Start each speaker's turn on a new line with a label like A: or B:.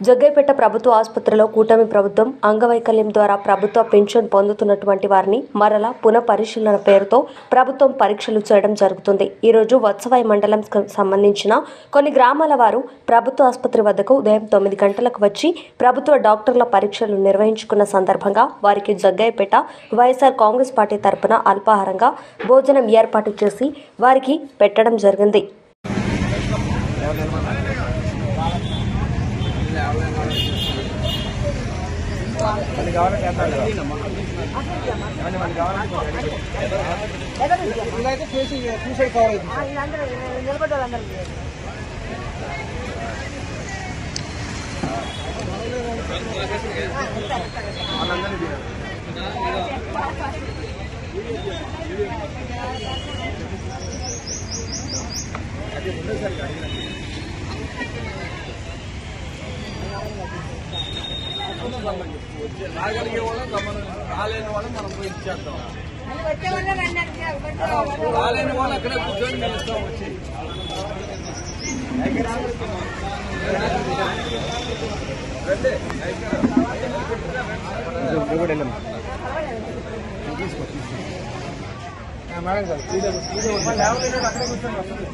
A: జగ్గైపేట ప్రభుత్వ ఆసుపత్రిలో కూటమి ప్రభుత్వం అంగవైకల్యం ద్వారా ప్రభుత్వ పెన్షన్ పొందుతున్నటువంటి వారిని మరలా పునఃపరిశీలన పేరుతో ప్రభుత్వం పరీక్షలు చేయడం జరుగుతుంది. ఈ రోజు వత్సవాయి మండలం సంబంధించిన కొన్ని గ్రామాల వారు ప్రభుత్వ ఆసుపత్రి వద్దకు ఉదయం తొమ్మిది గంటలకు వచ్చి ప్రభుత్వ డాక్టర్ల పరీక్షలు నిర్వహించుకున్న సందర్భంగా వారికి జగ్గైపేట వైఎస్ఆర్ కాంగ్రెస్ పార్టీ తరపున అల్పాహారంగా భోజనం ఏర్పాటు చేసి వారికి పెట్టడం జరిగింది.
B: కావాలంటే ఇదైతే సూసైడ్ కవర్ అవుతుంది నిలబడ్డారు వాళ్ళందరినీ అదే రాగలిగే వాళ్ళం మనం రాలేని వాళ్ళం మనం పోయి ఇచ్చేద్దాం రాలేని వాళ్ళు అక్కడే కూర్చొని నిలుస్తాం వచ్చి మేడం గారు అక్కడే కూర్చొని వస్తుంది